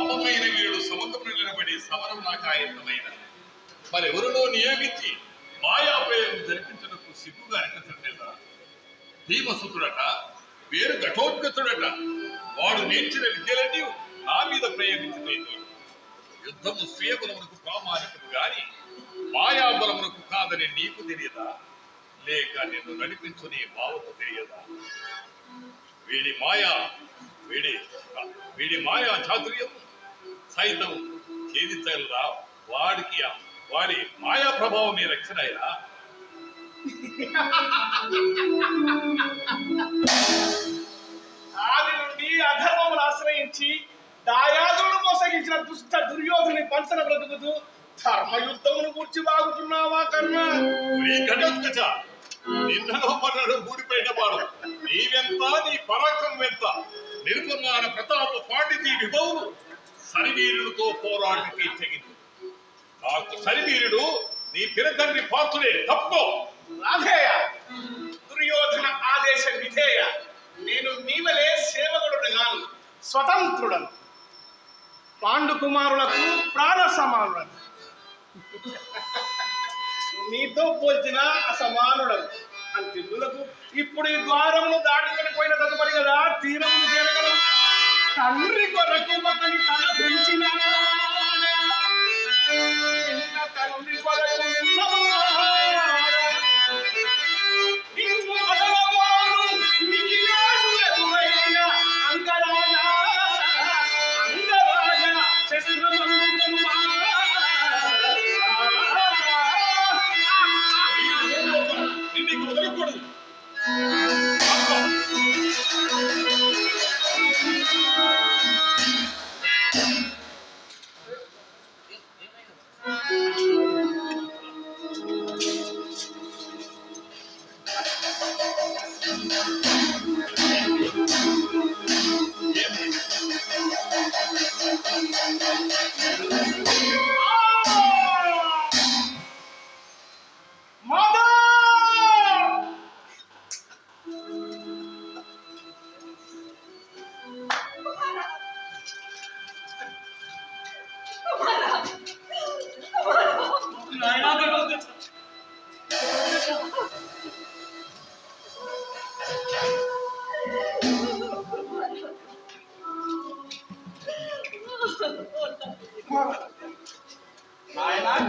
సమమైన వీడు సమకములు నిలబడి సమరం నాకు ఆయత్తమైన మరెవరినో నియోగించి మాయాపేయం జరిపించడానికి సిగ్గుగా అనిపించట్లేదా భీమసుతుడట వేరు ఘటోద్గతుడట వాడు నేర్చిన విద్యలన్నీ నా మీద ప్రయోగించలేదు యుద్ధము స్వీయబలమునకు ప్రామాణికము గాని మాయాబలమునకు కాదని నీకు తెలియదా? లేక నిన్ను నడిపించు నీ బావకు తెలియదా? వీడి మాయా వీడి వీడి మాయా చాతుర్యం సైతం ఛేదించగలరా వాడికి వాడి మాయా ప్రభావం నీ రక్షణయ్యా ఆది నుండి అధర్మమును ఆశ్రయించి దాయాదులను మోసగించిన దుష్ట దుర్యోధుని పంచన బ్రతుకుతూ ధర్మయుద్ధమును గూర్చి వాగుతున్నావా కర్ణ ఘటోత్కచ నిన్నలో పడ్డాడు ఊడిపోయిన వాడు. నీవెంత నీ పరాక్రమం ఎంత? నిర్మమాన ప్రతాప పాండితీ విభవులు సరివీరుడితో పోరాటకి తెగింది నాకు సరివీరుడు నీ పిరతండ్రి పాత్రుడే తప్పు? రాధేయ దుర్యోధన ఆదేశ విధేయ నేను నీవలే సేవకుడు గాను స్వతంత్రుడను. పాండు కుమారులకు ప్రాణ సమానుడను. నీతో పోల్చిన అసమానుడను. అంతిందులకు ఇప్పుడు ఈ ద్వారమును దాటుకొని పోయిన తదుపరి కదా తీరమును చేరగలవు తండ్రి కొరకు ఒకని తల పెంచిన తండ్రి కొరకు?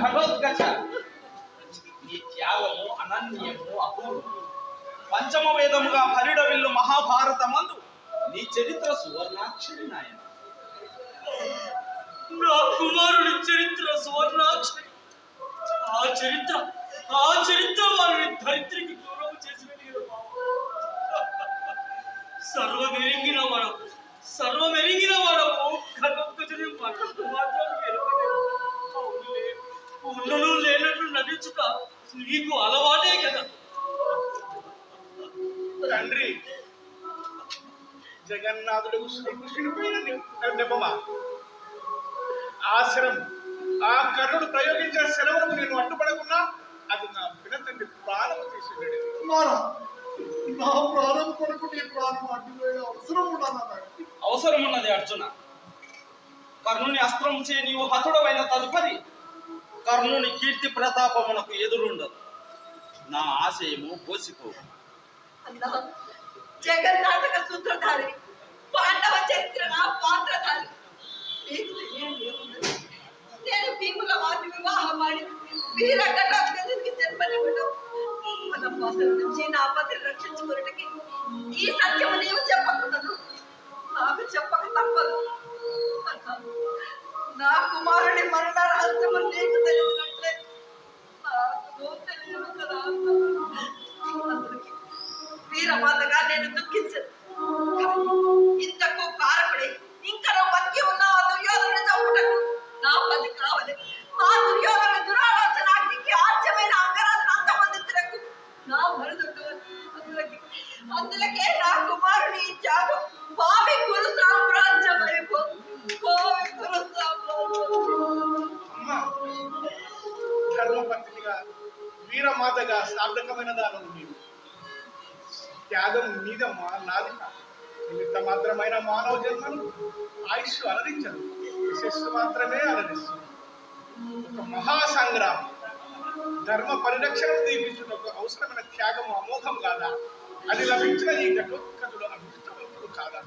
ఆయన నీ త్యాగము అనన్యము అపూర్వం పంచమ వేదముగా పరిడవిల్లు మహాభారతమందు నీ చరిత్ర సువర్ణాక్షరి నాయన. నా కుమారుడి చరిత్ర సువర్ణాక్షరి. ఆ చరిత్ర ఆ చరిత్ర వారిని ధరిత్రికి దూరం చేసిన సర్వమెరిగిన మనం సర్వమెరిగిన మనము ఘటొక్కజని మనకు మాత్రం ఎరుగలేదు. ఉన్నను లేనట్టు నటించుట నీకు అలవాటే కదా. తండ్రి జగన్నాథుడు శ్రీకృష్ణుడి పైన నెపమా ఆశ్రం ఆ కర్ణుడు ప్రయోగించిన శరవణము నేను అడ్డుపడకున్నా అది నా పినతండ్రి ప్రాణము తీసుకెళ్ళి నా ప్రాణం కొరకు నీ ప్రాణం అడ్డుపోయే అవసరం ఉండదా అవసరమున్నది అర్జున. కర్ణుని అస్త్రం చే నీవు హతుడవైన తదుపరి కర్ణుని కీర్తి ప్రతాపమునకు ఎదురుండదు. నా ఆశయము పోసిపో జగన్నాటక సూత్రధారి పాండవ చరిత్ర నా పాత్రధారి నేను భీముల వారి వివాహం ఆడి వీర ఘటోత్కచునికి జన్మనివ్వడం మన పాత్ర నుంచి నా పతిని రక్షించుకున్నటికి ఈ సత్యము నేను చెప్పకున్నదు నాకు చెప్పక తప్పదు. నా కుమారుడి మరణ రహస్యము నీకు తెలిసినట్లే నాకు తెలియదు కదా వీరమాతగా నేను దుఃఖించను ఇంతకు కారకుడి ఇంకా నువ్వు బతికి ఉన్నావు దుర్యోధన చంపుటకు నా పది కావాలి మా దుర్యోధన దురాలోచనానికి ఆద్యమైన అంగరాజును అంతమందించటకు నా మరుదుడు అందులకే నా కుమారుని ఇచ్చాడు. బావి గురు ధర్మపత్నిగా వీరమాతగా సార్థకమైన దానం నీవు త్యాగం మీద మా నాది నిమిత్త మాత్రమైన మానవ జన్మను ఆయుష్ అలరించదు. యశస్సు మాత్రమే అలరిస్తుంది. ఒక మహాసంగ్రామం. ధర్మ పరిరక్షణ దీపించిన ఒక అవసరమైన త్యాగము అమోఘం కాదా? అది లభించిన ఈ ఘటోత్కటుడు అదృష్టవంతుడు కాదా?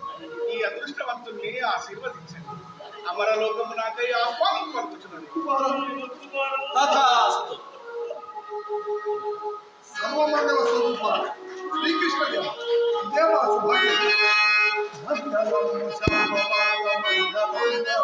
ఈ అదృష్టవంతుల్ని ఆశీర్వదించండి. అమరలోకము నాకై ఆహ్వానం పలుకుతున్నది తథాస్తు సర్వమంగళ స్వరూప శ్రీకృష్ణ దేవ ఇదే